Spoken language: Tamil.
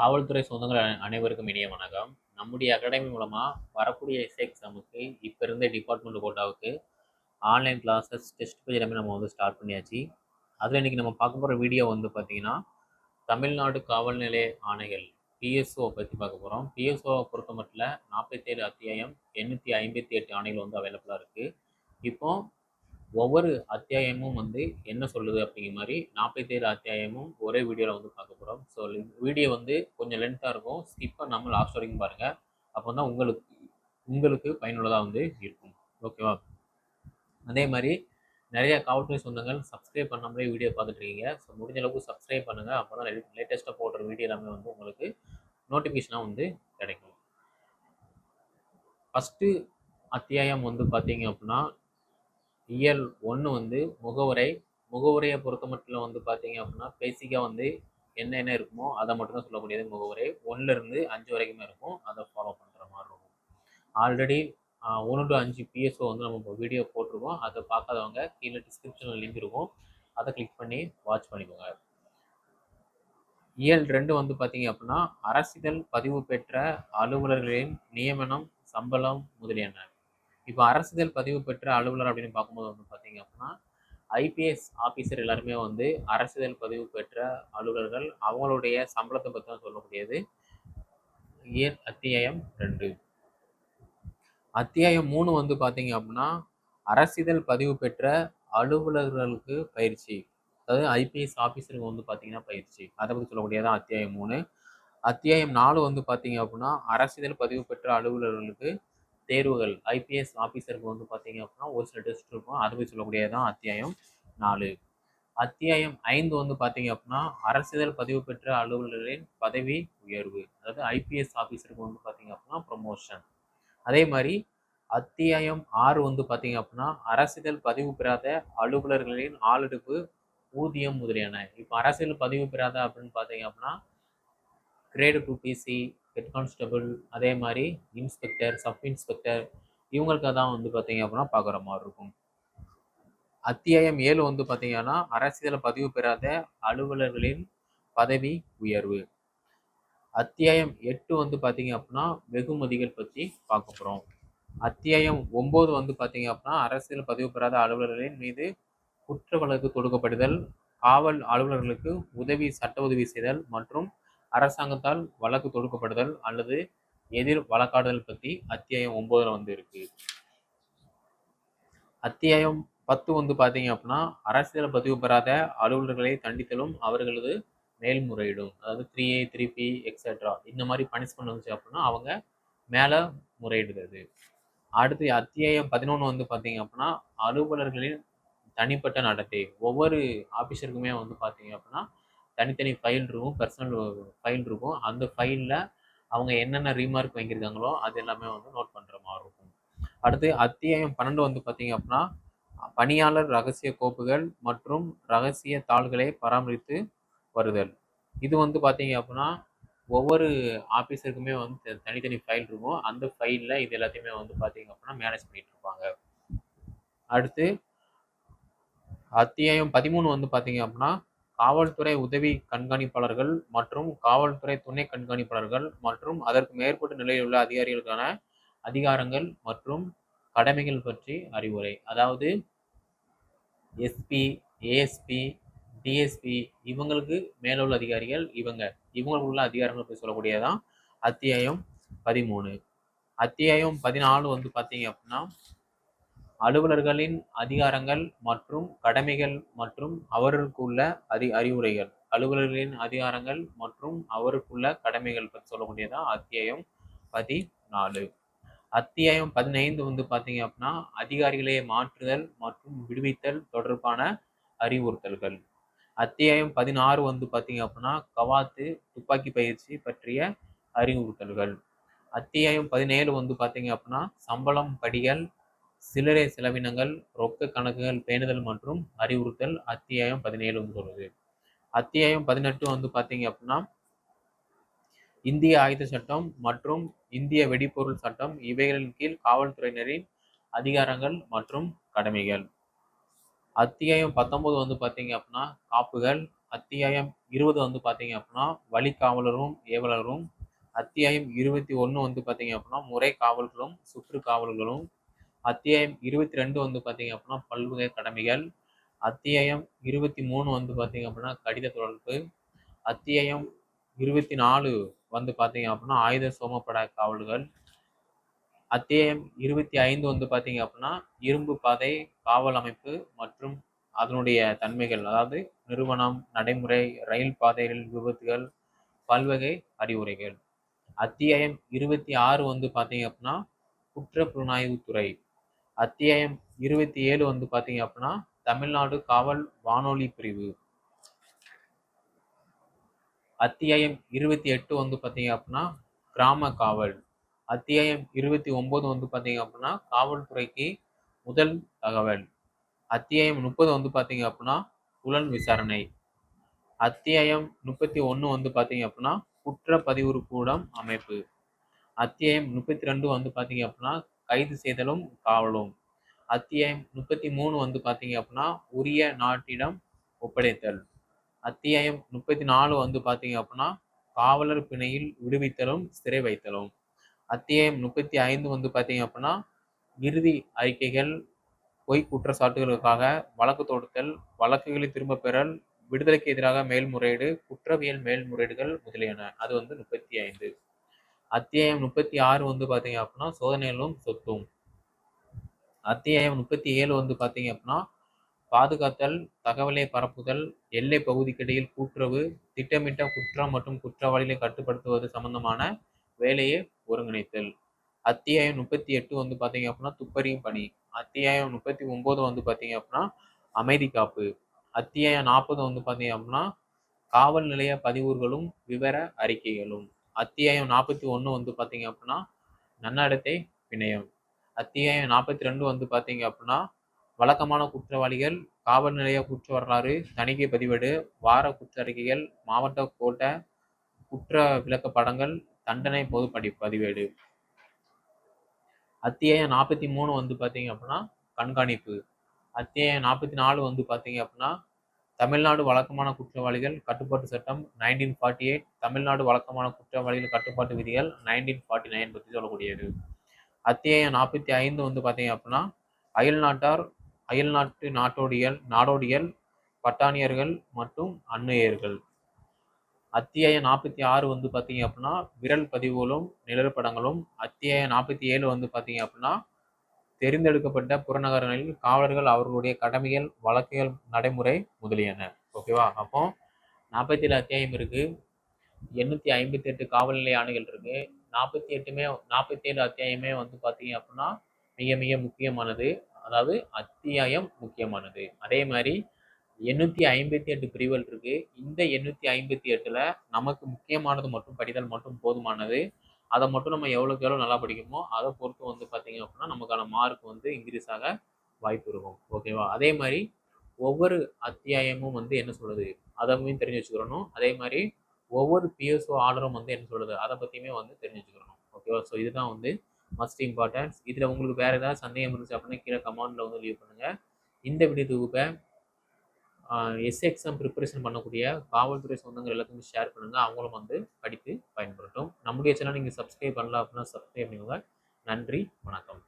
காவல்துறை சொந்தங்கள் அனைவருக்கும் இனிய வணக்கம். நம்முடைய அகாடமி மூலமாக வரக்கூடிய எஸ்ஏ எக்ஸாமுக்கு இப்போ இருந்த டிபார்ட்மெண்ட் கோட்டாவுக்கு ஆன்லைன் கிளாஸஸ் டெஸ்ட் பேஜ் எல்லாமே நம்ம வந்து ஸ்டார்ட் பண்ணியாச்சு. அதில் இன்றைக்கி நம்ம பார்க்க போகிற வீடியோ வந்து பார்த்திங்கன்னா தமிழ்நாடு காவல் நிலைய ஆணைகள் பிஎஸ்ஓ பற்றி பார்க்க போகிறோம் பிஎஸ்ஓவை பொறுத்த மட்டும் நாற்பத்தேழு அத்தியாயம் எண்ணூற்றி ஐம்பத்தி எட்டு ஆணைகள் வந்து அவைலபிளாக இருக்குது இப்போது ஒவ்வொரு அத்தியாயமும் வந்து என்ன சொல்லுது அப்படிங்கிற மாதிரி நாற்பத்தேழு அத்தியாயமும் ஒரே வீடியோவில் வந்து பார்க்க போகிறோம் ஸோ வீடியோ வந்து கொஞ்சம் லென்த்தாக இருக்கும். ஸ்கிப் பண்ணாமல் லாஸ்ட் வரைக்கும் பாருங்கள் அப்போ தான் உங்களுக்கு உங்களுக்கு பயனுள்ளதாக வந்து இருக்கும். ஓகேவா அதே மாதிரி நிறைய காவல்துறை சொந்தங்கள் சப்ஸ்கிரைப் பண்ணாமலே வீடியோ பார்த்துட்டு இருக்கீங்க. ஸோ முடிஞ்ச அளவுக்கு சப்ஸ்கிரைப் பண்ணுங்கள் அப்போ தான் லேட்டஸ்ட்டாக போடுற வீடியோ எல்லாமே வந்து உங்களுக்கு நோட்டிஃபிகேஷனாக வந்து கிடைக்கும். ஃபஸ்ட்டு அத்தியாயம் வந்து பார்த்தீங்க அப்படின்னா இயல் ஒன்று வந்து முகவுரை முகவுரையை பொறுத்த மட்டும் வந்து பார்த்தீங்க அப்படின்னா பேசிக்காக வந்து என்னென்ன இருக்குமோ அதை மட்டும்தான் சொல்லக்கூடியது முகவுரை. ஒன்றுலேருந்து அஞ்சு வரைக்குமே இருக்கும். அதை ஃபாலோ பண்ணுற மாதிரி இருக்கும். ஆல்ரெடி ஒன்று டு அஞ்சு பிஎஸ்ஓ வந்து நம்ம இப்போ வீடியோ போட்டிருக்கோம். அதை பார்க்காதவங்க கீழே டிஸ்கிரிப்ஷனில் லிங்க் இருக்கும். அதை கிளிக் பண்ணி வாட்ச் பண்ணிக்கோங்க. இயல் ரெண்டு வந்து பார்த்தீங்க அப்படின்னா அரசிதழ் பதிவு பெற்ற அலுவலர்களின் நியமனம் சம்பளம் முதலியன. இப்போ அரசுதல் பதிவு பெற்ற அலுவலர் அப்படின்னு பார்க்கும்போது வந்து பார்த்தீங்க அப்படின்னா ஐபிஎஸ் ஆஃபீஸர் எல்லாருமே வந்து அரசிதழ் பதிவு பெற்ற அலுவலர்கள் அவங்களுடைய சம்பளத்தை பற்றி தான் சொல்லக்கூடியது இயர் அத்தியாயம் ரெண்டு. அத்தியாயம் மூணு வந்து பார்த்தீங்க அப்படின்னா அரசிதழ் பதிவு பெற்ற அலுவலர்களுக்கு பயிற்சி. அதாவது ஐபிஎஸ் ஆஃபீஸருக்கு வந்து பார்த்தீங்கன்னா பயிற்சி. அதை பற்றி சொல்லக்கூடியதான் அத்தியாயம் மூணு. அத்தியாயம் நாலு வந்து பார்த்தீங்க அப்படின்னா அரசிதழ் பதிவு பெற்ற அலுவலர்களுக்கு தேர்வுகள் ஐபிஎஸ் ஆஃபீஸருக்கு வந்து பார்த்தீங்க அப்படின்னா ஒரு சில டெஸ்ட் இருக்கும். அதை சொல்லக்கூடியதான் அத்தியாயம் நாலு. அத்தியாயம் ஐந்து வந்து பார்த்தீங்க அப்படின்னா அரசிதழ் பதிவு பெற்ற அலுவலர்களின் பதவி உயர்வு. அதாவது ஐபிஎஸ் ஆஃபீஸருக்கு வந்து பார்த்தீங்க அப்படின்னா ப்ரொமோஷன் அதே மாதிரி அத்தியாயம் ஆறு வந்து பார்த்தீங்க அப்படின்னா அரசிதழ் பதிவு பெறாத அலுவலர்களின் ஆளெடுப்பு ஊதியம் முதலியன. இப்போ அரசியல் பதிவு பெறாத அப்படின்னு பார்த்தீங்க அப்படின்னா grade two PC head constable அதே மாதிரி இன்ஸ்பெக்டர் சப் இன்ஸ்பெக்டர் இவங்களுக்கு தான் வந்து பார்த்தீங்க அப்படின்னா பார்க்குற மாதிரி இருக்கும். அத்தியாயம் ஏழு வந்து பார்த்தீங்கன்னா அரசியல் பதிவு பெறாத அலுவலர்களின் பதவி உயர்வு. அத்தியாயம் எட்டு வந்து பார்த்தீங்க அப்படின்னா வெகுமதிகள் பற்றி பார்க்க போகிறோம் அத்தியாயம் ஒம்பது வந்து பார்த்தீங்க அப்படின்னா அரசியல் பதிவு பெறாத அலுவலர்களின் மீது குற்ற வழக்கு தொடுக்கப்படுதல் காவல் அலுவலர்களுக்கு உதவி சட்ட உதவி செய்தல் மற்றும் அரசாங்கத்தால் வழக்கு தொடுக்கப்படுதல் அல்லது எதிர் வழக்காடுதல் பற்றி அத்தியாயம் ஒன்பதுல வந்து இருக்கு. அத்தியாயம் பத்து வந்து பார்த்தீங்க அப்படின்னா அரசியல் பதிவு பெறாத அலுவலர்களை தண்டித்தலும் அவர்களது மேல்முறையிடும். அதாவது three A three B etcetera இந்த மாதிரி பனிஷ்மெண்ட் வந்துச்சு அப்படின்னா அவங்க மேலே முறையிடுறது. அடுத்து அத்தியாயம் பதினொன்று வந்து பார்த்தீங்க அப்படின்னா அலுவலர்களின் தனிப்பட்ட நடத்தை. ஒவ்வொரு ஆஃபீஸருக்குமே வந்து பார்த்தீங்க அப்படின்னா தனித்தனி ஃபைல் இருக்கும் பர்சனல் ஃபைல் இருக்கும். அந்த ஃபைலில் அவங்க என்னென்ன ரீமார்க் வாங்கியிருக்காங்களோ அது எல்லாமே வந்து நோட் பண்ணுற மாதிரி இருக்கும். அடுத்து அத்தியாயம் பன்னெண்டு வந்து பார்த்தீங்க அப்படின்னா பணியாளர் ரகசிய கோப்புகள் மற்றும் ரகசிய தாள்களை பராமரித்து வருதல். இது வந்து பார்த்தீங்க அப்படின்னா ஒவ்வொரு ஆஃபீஸருக்குமே வந்து தனித்தனி ஃபைல் இருக்கும். அந்த ஃபைலில் இது எல்லாத்தையுமே வந்து பார்த்தீங்க அப்படின்னா மேனேஜ் பண்ணிட்டு இருப்பாங்க. அடுத்து அத்தியாயம் பதிமூணு வந்து பார்த்தீங்க அப்படின்னா காவல்துறை உதவி கண்காணிப்பாளர்கள் மற்றும் காவல்துறை துணை கண்காணிப்பாளர்கள் மற்றும் அதற்கு மேற்பட்ட நிலையில் உள்ள அதிகாரிகளுக்கான அதிகாரங்கள் மற்றும் கடமைகள் பற்றி அறிவுரை. அதாவது எஸ்பி ஏஎஸ்பி டிஎஸ்பி இவங்களுக்கு மேலுள்ள அதிகாரிகள் இவங்க. இவங்களுக்கு உள்ள அதிகாரங்கள் பற்றி சொல்லக்கூடியதான் அத்தியாயம் பதிமூணு. அத்தியாயம் பதினாலு வந்து பார்த்தீங்க அப்படின்னா அலுவலர்களின் அதிகாரங்கள் மற்றும் கடமைகள் மற்றும் அவர்களுக்குள்ள அதி அறிவுரைகள். அலுவலர்களின் அதிகாரங்கள் மற்றும் அவருக்குள்ள கடமைகள் பற்றி சொல்லக்கூடியதான் அத்தியாயம் பதினாலு. அத்தியாயம் பதினைந்து வந்து பார்த்தீங்க அப்படின்னா அதிகாரிகளை மாற்றுதல் மற்றும் விடுவித்தல் தொடர்பான அறிவுறுத்தல்கள். அத்தியாயம் பதினாறு வந்து பார்த்தீங்க அப்படின்னா கவாத்து துப்பாக்கி பயிற்சி பற்றிய அறிவுறுத்தல்கள். அத்தியாயம் பதினேழு வந்து பார்த்தீங்க அப்படின்னா சம்பளம் படிகள் சில்லறை செலவினங்கள் ரொக்க கணக்குகள் பேணுதல் மற்றும் அறிவுறுத்தல் அத்தியாயம் பதினேழு வந்துள்ளது சொல்லுது. அத்தியாயம் பதினெட்டு வந்து பார்த்தீங்க அப்படின்னா இந்திய ஆயுத சட்டம் மற்றும் இந்திய வெடிபொருள் சட்டம் இவைகளின் கீழ் காவல்துறையினரின் அதிகாரங்கள் மற்றும் கடமைகள். அத்தியாயம் பத்தொன்பது வந்து பார்த்தீங்க அப்படின்னா காப்புகள். அத்தியாயம் இருபது வந்து பார்த்தீங்க அப்படின்னா வழிகாவலரும் ஏவலரும். அத்தியாயம் இருபத்தி ஒன்று வந்து பார்த்தீங்க அப்படின்னா முறை காவல்களும் சுற்று காவல்களும் அத்தியாயம் இருபத்தி ரெண்டு வந்து பார்த்தீங்க அப்படின்னா பல்வகை கடமைகள். அத்தியாயம் இருபத்தி மூணு வந்து பார்த்தீங்க அப்படின்னா கடித தொடர்பு. அத்தியாயம் இருபத்தி நாலு வந்து பார்த்தீங்க அப்படின்னா ஆயுத சோமப்பட காவல்கள். அத்தியாயம் இருபத்தி ஐந்து வந்து பார்த்தீங்க அப்படின்னா இரும்பு பாதை காவல் அமைப்பு மற்றும் அதனுடைய தன்மைகள் அதாவது நிறுவனம் நடைமுறை ரயில் பாதைகள் விபத்துகள் பல்வகை அறிவுரைகள். அத்தியாயம் இருபத்தி ஆறு வந்து பார்த்தீங்க அப்படின்னா குற்ற புலனாய்வுத்துறை அத்தியாயம் இருபத்தி ஏழு வந்து பார்த்தீங்க அப்படின்னா தமிழ்நாடு காவல் வானொலி பிரிவு. அத்தியாயம் இருபத்தி எட்டு வந்து பார்த்தீங்க அப்படின்னா கிராம காவல். அத்தியாயம் இருபத்தி ஒன்பது வந்து பார்த்தீங்க அப்படின்னா காவல்துறைக்கு முதல் தகவல். அத்தியாயம் முப்பது வந்து பார்த்தீங்க அப்படின்னா புலன் விசாரணை. அத்தியாயம் முப்பத்தி ஒன்று வந்து பார்த்தீங்க அப்படின்னா குற்றப்பதிவுறு கூடம் அமைப்பு. அத்தியாயம் முப்பத்தி ரெண்டு வந்து பார்த்தீங்க அப்படின்னா கைது செய்தலும் காவலும். அத்தியாயம் முப்பத்தி மூணு வந்து பார்த்தீங்க அப்படின்னா உரிய நாட்டிடம் ஒப்படைத்தல். அத்தியாயம் முப்பத்தி நாலு வந்து பார்த்தீங்க அப்படின்னா காவலர் பிணையில் விடுவித்தலும் சிறை வைத்தலும். அத்தியாயம் முப்பத்தி ஐந்து வந்து பார்த்தீங்க அப்படின்னா இறுதி அறிக்கைகள் பொய் குற்றச்சாட்டுகளுக்காக வழக்கு தொடுத்தல் வழக்குகளை திரும்ப பெறல் விடுதலைக்கு எதிராக மேல்முறையீடு குற்றவியல் மேல்முறையீடுகள் முதலியன. அது வந்து முப்பத்தி ஐந்து அத்தியாயம் முப்பத்தி ஆறு வந்து பார்த்தீங்க அப்படின்னா சோதனைகளும் சொத்தும். அத்தியாயம் முப்பத்தி ஏழு வந்து பார்த்தீங்க அப்படின்னா பாதுகாத்தல் தகவலை பரப்புதல் எல்லை பகுதிக்கிடையில் கூட்டுறவு திட்டமிட்ட குற்றம் மற்றும் குற்றவாளிகளை கட்டுப்படுத்துவது சம்பந்தமான வேலையை ஒருங்கிணைத்தல். அத்தியாயம் முப்பத்தி எட்டு வந்து பார்த்தீங்க அப்படின்னா துப்பறியும் பணி. அத்தியாயம் முப்பத்தி ஒன்பது வந்து பார்த்தீங்க அப்படின்னா அமைதி காப்பு. அத்தியாயம் நாற்பது வந்து பார்த்தீங்க அப்படின்னா காவல் நிலைய பதிவுகளும் விவர அறிக்கைகளும். அத்தியாயம் நாற்பத்தி ஒன்று வந்து பார்த்தீங்க அப்படின்னா நன்னடத்தை பிணையம். அத்தியாயம் நாற்பத்தி ரெண்டு வந்து பார்த்தீங்க அப்படின்னா வழக்கமான குற்றவாளிகள் காவல் நிலைய குற்ற வரலாறு தணிக்கை பதிவேடு வார குற்ற அறிக்கைகள் மாவட்ட கோட்டை குற்ற விளக்க படங்கள் தண்டனை பொது படி பதிவேடு. அத்தியாயம் நாற்பத்தி மூணு வந்து பார்த்தீங்க அப்படின்னா கண்காணிப்பு. அத்தியாயம் நாற்பத்தி நாலு வந்து பார்த்தீங்க அப்படின்னா தமிழ்நாடு வழக்கமான குற்றவாளிகள் கட்டுப்பாட்டு சட்டம் நைன்டீன் ஃபார்ட்டி எயிட் தமிழ்நாடு வழக்கமான குற்றவாளிகள் கட்டுப்பாட்டு விதிகள் நைன்டீன் ஃபார்ட்டி நைன் பற்றி சொல்லக்கூடியது. அத்தியாயம் நாற்பத்தி ஐந்து வந்து பார்த்தீங்க அப்படின்னா அயல் நாட்டார் அயல் நாட்டு நாட்டோடியல் நாடோடியல் பட்டாணியர்கள் மற்றும் அன்னையர்கள். அத்தியாயம் நாற்பத்தி ஆறு வந்து பார்த்தீங்க அப்படின்னா விரல் பதிவுகளும் நிழற்படங்களும். அத்தியாயம் நாற்பத்தி ஏழு வந்து பார்த்தீங்க அப்படின்னா தெரிந்தெடுக்கப்பட்ட புறநகரங்களில் காவலர்கள் அவர்களுடைய கடமைகள் வழக்குகள் நடைமுறை முதலியன. ஓகேவா அப்போ நாற்பத்தி ஏழு அத்தியாயம் இருக்கு. எண்ணூற்றி ஐம்பத்தி எட்டு காவல் நிலைய ஆணைகள் இருக்கு. நாற்பத்தி எட்டுமே நாற்பத்தி ஏழு அத்தியாயமே வந்து பார்த்தீங்க அப்படின்னா மிக மிக முக்கியமானது. அதாவது அத்தியாயம் முக்கியமானது. அதே மாதிரி எண்ணூற்றி ஐம்பத்தி எட்டு பிரிவுகள் இருக்கு. இந்த எண்ணூற்றி ஐம்பத்தி எட்டில் நமக்கு முக்கியமானது மட்டும் படித்தல் மட்டும் போதுமானது. அதை மட்டும் நம்ம எவ்வளோக்கு எவ்வளோ நல்லா படிக்கணுமோ அதை பொறுத்து வந்து பார்த்தீங்க அப்படின்னா நமக்கான மார்க் வந்து இன்க்ரீஸ் ஆக வாய்ப்பு இருக்கும். ஓகேவா அதே மாதிரி ஒவ்வொரு அத்தியாயமும் வந்து என்ன சொல்லுது? அதையும் தெரிஞ்சு வச்சுக்கிறணும் அதே மாதிரி ஒவ்வொரு பிஎஸ்ஓ ஆர்டரும் வந்து என்ன சொல்லுது? அதை பற்றியுமே வந்து தெரிஞ்சு வச்சுக்கிறணும் ஓகேவா ஸோ இதுதான் வந்து மஸ்ட் இம்பார்ட்டன்ஸ் இதில் உங்களுக்கு வேறு ஏதாவது சந்தேகம் இருந்துச்சு அப்படின்னா கீழே கமெண்டில் வந்து லீவ் பண்ணுங்கள் இந்த வீடியோ தொகுப்பை எஸ்ஏ எக்ஸாம் ப்ரிப்பரேஷன் பண்ணக்கூடிய காவல்துறை சொந்தங்கள் எல்லாத்துக்குமே ஷேர் பண்ணுங்கள் அவங்களும் வந்து படித்து பயன்படுத்தும் நம்முடைய சேனல் நீங்கள் சப்ஸ்கிரைப் பண்ணல அப்படின்னா சப்ஸ்கிரைப் பண்ணுங்கள் நன்றி வணக்கம்.